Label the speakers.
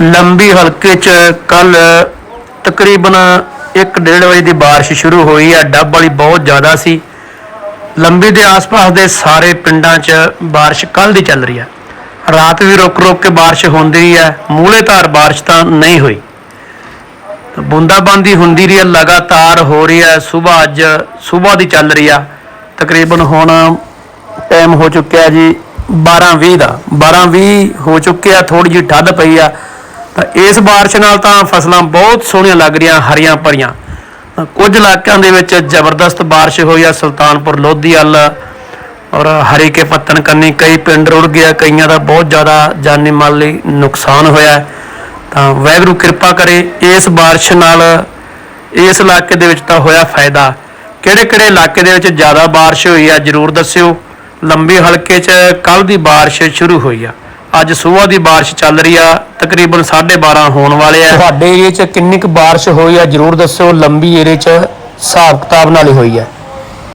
Speaker 1: ਲੰਬੀ ਹਲਕੇ 'ਚ ਕੱਲ ਤਕਰੀਬਨ 1:30 ਵਜੇ ਦੀ ਬਾਰਿਸ਼ ਸ਼ੁਰੂ ਹੋਈ ਹੈ ਡੱਬ ਵਾਲੀ ਬਹੁਤ ਜ਼ਿਆਦਾ ਸੀ। ਲੰਬੀ ਦੇ ਆਸ-ਪਾਸ ਦੇ ਸਾਰੇ ਪਿੰਡਾਂ 'ਚ ਬਾਰਿਸ਼ ਕੱਲ ਦੀ ਚੱਲ ਰਹੀ ਹੈ ਰਾਤ ਵੀ ਰੁਕ-ਰੁਕ ਕੇ ਬਾਰਿਸ਼ ਹੁੰਦੀ ਰਹੀ ਹੈ ਮੂਹਲੇਧਾਰ ਬਾਰਿਸ਼ ਤਾਂ ਨਹੀਂ ਹੋਈ। ਬੂੰਦਾਬਾਂਦੀ ਹੁੰਦੀ ਰਹੀ ਹੈ ਲਗਾਤਾਰ ਹੋ ਰਹੀ ਹੈ ਸਵੇਰ ਅੱਜ ਸਵੇਰ ਦੀ ਚੱਲ ਰਹੀ ਆ। ਤਕਰੀਬਨ ਹੁਣ ਟਾਈਮ ਹੋ ਚੁੱਕਿਆ ਜੀ 12:20 ਦਾ। 12:20 ਹੋ ਚੁੱਕਿਆ ਥੋੜੀ ਜਿਹੀ ਠੱਡ ਪਈ ਆ। ਤਾਂ ਇਸ ਬਾਰਿਸ਼ ਨਾਲ ਤਾਂ ਫਸਲਾਂ ਬਹੁਤ ਸੋਹਣੀਆਂ ਲੱਗ ਰਹੀਆਂ, ਹਰੀਆਂ ਭਰੀਆਂ। ਕੁਝ ਇਲਾਕਿਆਂ ਦੇ ਵਿੱਚ ਜ਼ਬਰਦਸਤ ਬਾਰਿਸ਼ ਹੋਈ ਆ, ਸੁਲਤਾਨਪੁਰ ਲੋਧੀ ਵੱਲ ਔਰ ਹਰੀ ਕੇ ਪੱਤਨ ਕੰਨੀ ਕਈ ਪਿੰਡ ਰੁੜ ਗਿਆ ਕਈਆਂ ਦਾ ਬਹੁਤ ਜ਼ਿਆਦਾ ਜਾਨੀ ਮਾਲੀ ਨੁਕਸਾਨ ਹੋਇਆ ਤਾਂ ਵਾਹਿਗੁਰੂ ਕਿਰਪਾ ਕਰੇ ਇਸ ਬਾਰਿਸ਼ ਨਾਲ ਇਸ ਇਲਾਕੇ ਦੇ ਵਿੱਚ ਤਾਂ ਹੋਇਆ ਫਾਇਦਾ। ਕਿਹੜੇ ਕਿਹੜੇ ਇਲਾਕੇ ਦੇ ਵਿੱਚ ਜ਼ਿਆਦਾ ਬਾਰਿਸ਼ ਹੋਈ ਆ, ਜਰੂਰ ਦੱਸਿਓ। ਲੰਬੀ ਹਲਕੇ 'ਚ ਕੱਲ ਦੀ ਬਾਰਿਸ਼ ਸ਼ੁਰੂ ਹੋਈ ਆ। ਅੱਜ ਸਵੇਰ ਦੀ ਬਾਰਿਸ਼ ਚੱਲ ਰਹੀ ਆ, ਤਕਰੀਬਨ 12:30 ਹੋਣ ਵਾਲੇ ਆ। ਤੁਹਾਡੇ ਏਰੀਆ 'ਚ ਕਿੰਨੀ ਕੁ ਬਾਰਿਸ਼ ਹੋਈ ਆ? ਜਰੂਰ ਦੱਸਿਓ, ਲੰਬੀ ਏਰੀਆ 'ਚ ਹਿਸਾਬ ਕਿਤਾਬ ਨਾਲ ਹੀ ਹੋਈ ਆ।